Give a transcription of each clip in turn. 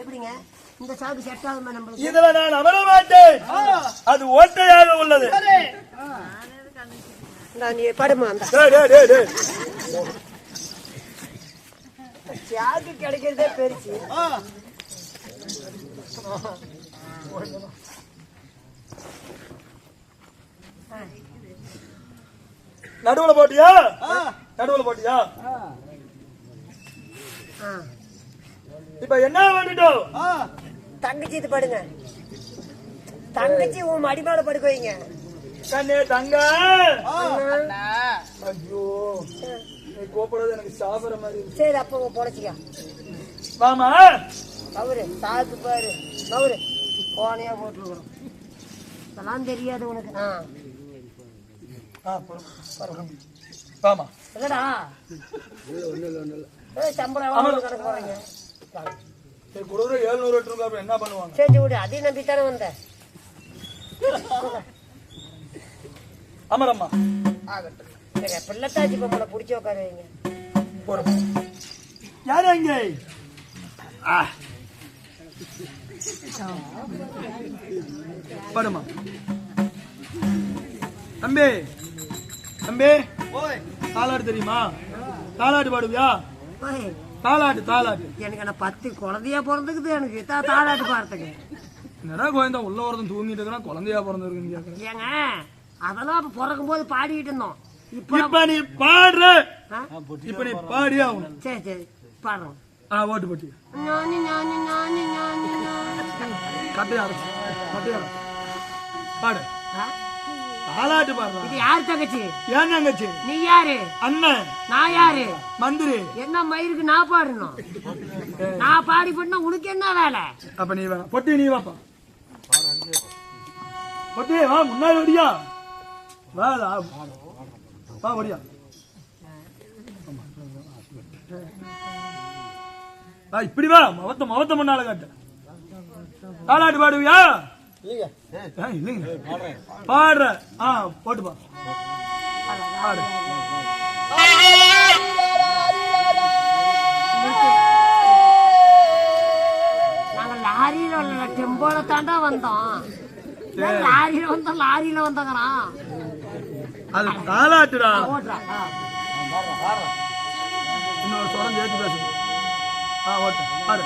எப்படிங்க? இந்த சாக்கு செட் ஆகுமா நம்மளுக்கு இதுல நான் அமர மாட்டேன். அது ஓட்டையாக உள்ளது. இந்தா, நீ படுமா அந்த டேய், டேய், டேய், டேய். சாக்கு கிடைக்கிறதே பெருசு. நடுவுல போட்டியா? நடுவுல போட்டியா. இப்ப என்ன பண்ணிட்டோம் தங்கச்சி இது படுங்க. தங்கச்சி உன் மடி மேல படுக்க வைங்க. கண்ணே தங்க. ஐயோ நீ கோப்படுறது எனக்கு சாப்பிடுற மாதிரி. சரி அப்ப பொழைச்சிக்க. வாமா அவரு சாக்கு பாரு. அவரு போனையா போட்டுருக்கோம் இதெல்லாம் தெரியாது உனக்கு. ஆ. ஆ, பொறு. வாமா இல்லடா எவ்வளவு கணக்கு போறீங்க சரி கொடுக்குற ஏழுநூறு எட்டு அப்புறம் என்ன பண்ணுவாங்க? சரி விடு. அதையும் நம்பி தானே வந்தேன். அமரம்மா. ஆகட்டும் பிள்ளைத்தாச்சி பொம்பளை பிடிச்சி உட்கார வைங்க. யாரு அங்க ஆ. பாடுமா. தம்பி தம்பி. தாலாட்டு தெரியுமா? தாலாட்டு பாடுவியா? ஓய், தாலாட்டு தாலாட்டு. எனக்கு என்ன பத்து குழந்தையா பிறந்துக்குது எனக்கு. தா தாளாட்டு பாடுறதுக்கு என்னடா குழந்தை உள்ள ஒருத்தன் தூங்கிட்டு இருக்கிறான் குழந்தையா பிறந்திருக்குன்னு ஏங்க அதெல்லாம் அப்ப பிறக்கும் போது பாடிக்கிட்டு இருந்தோம். இப்ப நீ பாடுற? இப்ப நீ பாடியே ஆகணும். சரி சரி. பாடுறோம். ஆ ஓட்டு போட்டி. ஞானி ஞானி ஞானி ஞானி ஞானி. கட்டையா அரைச்சு கட்டையா அரைச்சு. பாடு. ஆ? தாலாட்டு பாடுறா இது யார் தங்கச்சி? ஏன் தங்கச்சி? நீ யாரு? அண்ணன். நான் யாரு? மந்திரி. என்ன மயிருக்கு நான் பாடணும்? நான் பாடி பண்ணா உனக்கு என்ன வேலை? அப்ப நீ வா. பொட்டி நீ வாப்பா. பொட்டி வா முன்னாடி ஓடியா. வா லா. வா. ஓடியா. வா இப்படி வா. மவத்த மவத்த முன்னால காட்டு. தாலாட்டு பாடுவியா? பாடுற. ஆ போட்டுப்பா. பாடு லாரியில வரல டெம்போல தாண்டா வந்தோம். லாரியில வந்தோம் லாரியில வந்தோங்கிறான் அது தாலாட்டுடா ஓட்டுறா ஆ. இன்னொரு சொரம் சேர்த்து பேசு. ஆ ஓட்டு. பாடு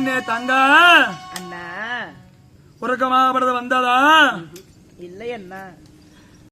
கண்ணே தங்க. அண்ணா. உறக்கமாகப்படுறது வந்ததா? இல்லை அண்ணா.